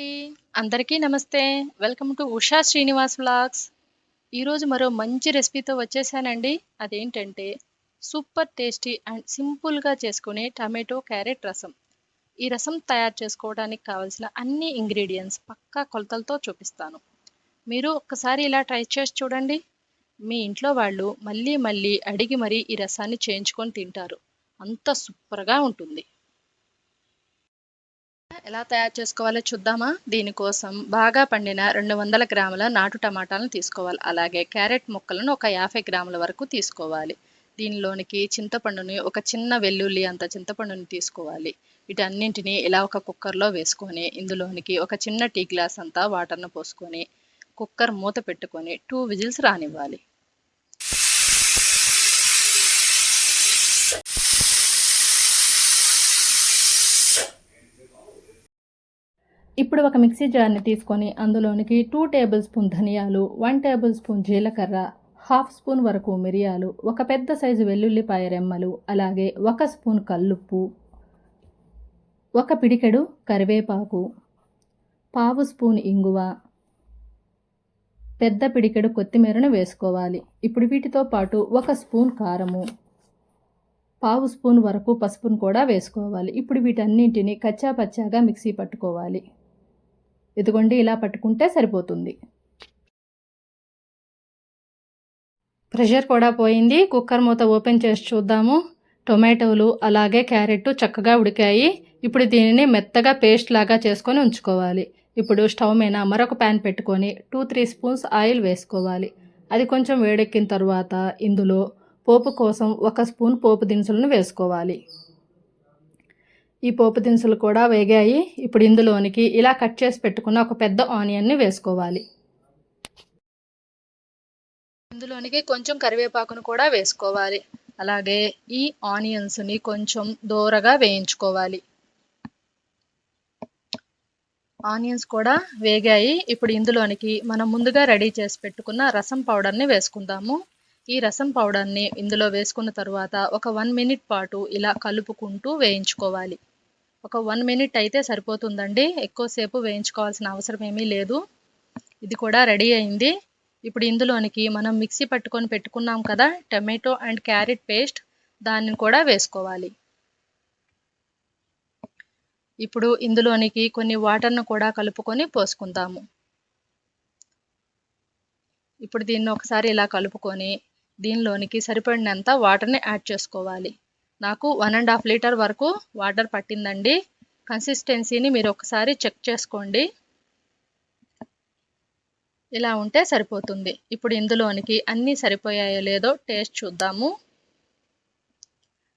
అండి. అందరికీ నమస్తే. Welcome to Usha Srinivas vlogs. ఈరోజు మరో మంచి రెసిపీతో వచ్చేసానండి. అదేంటంటే సూపర్ టేస్టీ అండ్ సింపుల్గా చేసుకునే టమాటో క్యారెట్ రసం. ఈ రసం తయారు చేసుకోవడానికి కావాల్సిన అన్ని ఇంగ్రీడియంట్స్ పక్కా కొలతలతో చూపిస్తాను. మీరు ఒక్కసారి ఇలా ట్రై చేసి చూడండి. మీ ఇంట్లో వాళ్ళు మళ్ళీ మళ్ళీ అడిగి మరీ ఈ రసాన్ని చేయించుకొని తింటారు. అంత సూపర్గా ఉంటుంది. ఎలా తయారు చేసుకోవాలో చూద్దామా? దీనికోసం బాగా పండిన రెండు వందల గ్రాముల నాటు టమాటాలను తీసుకోవాలి. అలాగే క్యారెట్ ముక్కలను ఒక యాభై గ్రాముల వరకు తీసుకోవాలి. దీనిలోనికి చింతపండుని ఒక చిన్న వెల్లుల్లి అంత చింతపండుని తీసుకోవాలి. వీటన్నింటినీ ఇలా ఒక కుక్కర్లో వేసుకొని ఇందులోనికి ఒక చిన్న టీ గ్లాస్ అంతా వాటర్ను పోసుకొని కుక్కర్ మూత పెట్టుకొని టూ విజిల్స్ రానివ్వాలి. ఇప్పుడు ఒక మిక్సీ జార్ని తీసుకొని అందులోనికి టూ టేబుల్ స్పూన్ ధనియాలు వన్ టేబుల్ స్పూన్ జీలకర్ర హాఫ్ స్పూన్ వరకు మిరియాలు ఒక పెద్ద సైజు వెల్లుల్లిపాయ రెమ్మలు అలాగే ఒక స్పూన్ కల్లుప్పు ఒక పిడికెడు కరివేపాకు పావు స్పూన్ ఇంగువ పెద్ద పిడికెడు కొత్తిమీరను వేసుకోవాలి. ఇప్పుడు వీటితో పాటు ఒక స్పూన్ కారము పావు స్పూన్ వరకు పసుపును కూడా వేసుకోవాలి. ఇప్పుడు వీటన్నింటిని కచ్చా పచ్చాగా మిక్సీ పట్టుకోవాలి. ఇదిగోండి ఇలా పట్టుకుంటే సరిపోతుంది. ప్రెషర్ కూడా పోయింది. కుక్కర్ మూత ఓపెన్ చేసి చూద్దాము. టొమాటోలు అలాగే క్యారెట్ చక్కగా ఉడికాయి. ఇప్పుడు దీనిని మెత్తగా పేస్ట్ లాగా చేసుకొని ఉంచుకోవాలి. ఇప్పుడు స్టవ్ మీద మరొక ప్యాన్ పెట్టుకొని టూ త్రీ స్పూన్స్ ఆయిల్ వేసుకోవాలి. అది కొంచెం వేడెక్కిన తర్వాత ఇందులో పోపు కోసం ఒక స్పూన్ పోపు దినుసులను వేసుకోవాలి. ఈ పోపు దినుసులు కూడా వేగాయి. ఇప్పుడు ఇందులోనికి ఇలా కట్ చేసి పెట్టుకున్న ఒక పెద్ద ఆనియన్ని వేసుకోవాలి. ఇందులోనికి కొంచెం కరివేపాకును కూడా వేసుకోవాలి. అలాగే ఈ ఆనియన్స్ని కొంచెం దూరగా వేయించుకోవాలి. ఆనియన్స్ కూడా వేగాయి. ఇప్పుడు ఇందులోనికి మనం ముందుగా రెడీ చేసి పెట్టుకున్న రసం పౌడర్ని వేసుకుందాము. ఈ రసం పౌడర్ని ఇందులో వేసుకున్న తర్వాత ఒక వన్ మినిట్ పాటు ఇలా కలుపుకుంటూ వేయించుకోవాలి. ఒక వన్ మినిట్ అయితే సరిపోతుందండి. ఎక్కువసేపు వేయించుకోవాల్సిన అవసరం ఏమీ లేదు. ఇది కూడా రెడీ అయింది. ఇప్పుడు ఇందులోనికి మనం మిక్సీ పట్టుకొని పెట్టుకున్నాం కదా టమాటో అండ్ క్యారెట్ పేస్ట్ దాన్ని కూడా వేసుకోవాలి. ఇప్పుడు ఇందులోనికి కొన్ని వాటర్ను కూడా కలుపుకొని పోసుకుందాము. ఇప్పుడు దీన్ని ఒకసారి ఇలా కలుపుకొని దీనిలోనికి సరిపడినంత వాటర్ని యాడ్ చేసుకోవాలి. నాకు వన్ అండ్ హాఫ్ లీటర్ వరకు వాటర్ పట్టిందండి. కన్సిస్టెన్సీని మీరు ఒకసారి చెక్ చేసుకోండి. ఇలా ఉంటే సరిపోతుంది. ఇప్పుడు ఇందులోనికి అన్నీ సరిపోయాయో లేదో టేస్ట్ చూద్దాము.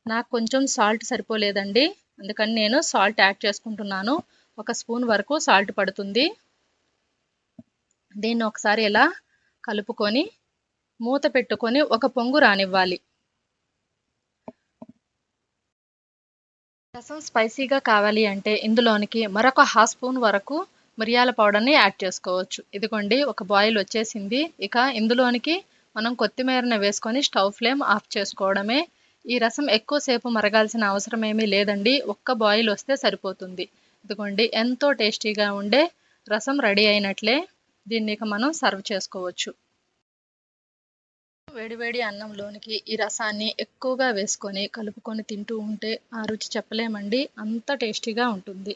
నాకు కొంచెం సాల్ట్ సరిపోలేదండి. అందుకని నేను సాల్ట్ యాడ్ చేసుకుంటున్నాను. ఒక స్పూన్ వరకు సాల్ట్ పడుతుంది. దీన్ని ఒకసారి ఇలా కలుపుకొని మూత పెట్టుకొని ఒక పొంగు రానివ్వాలి. రసం స్పైసీగా కావాలి అంటే ఇందులోనికి మరొక హాఫ్ స్పూన్ వరకు మిరియాల పౌడర్ని యాడ్ చేసుకోవచ్చు. ఇదిగోండి ఒక బాయిల్ వచ్చేసింది. ఇక ఇందులోనికి మనం కొత్తిమీరని వేసుకొని స్టవ్ ఫ్లేమ్ ఆఫ్ చేసుకోవడమే. ఈ రసం ఎక్కువసేపు మరగాల్సిన అవసరం ఏమీ లేదండి. ఒక్క బాయిల్ వస్తే సరిపోతుంది. ఇదిగోండి ఎంతో టేస్టీగా ఉండే రసం రెడీ అయినట్లే దీన్ని ఇక మనం సర్వ్ చేసుకోవచ్చు. వేడివేడి అన్నంలోనికి ఈ రసాన్ని ఎక్కువగా వేసుకొని కలుపుకొని తింటూ ఉంటే ఆ రుచి చెప్పలేమండి. అంత టేస్టీగా ఉంటుంది.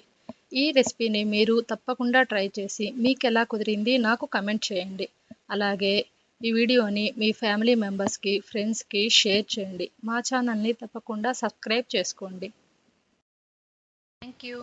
ఈ రెసిపీని మీరు తప్పకుండా ట్రై చేసి మీకు ఎలా కుదిరింది నాకు కమెంట్ చేయండి. అలాగే ఈ వీడియోని మీ ఫ్యామిలీ మెంబర్స్కి ఫ్రెండ్స్కి షేర్ చేయండి. మా ఛానల్ని తప్పకుండా సబ్స్క్రైబ్ చేసుకోండి. Thank you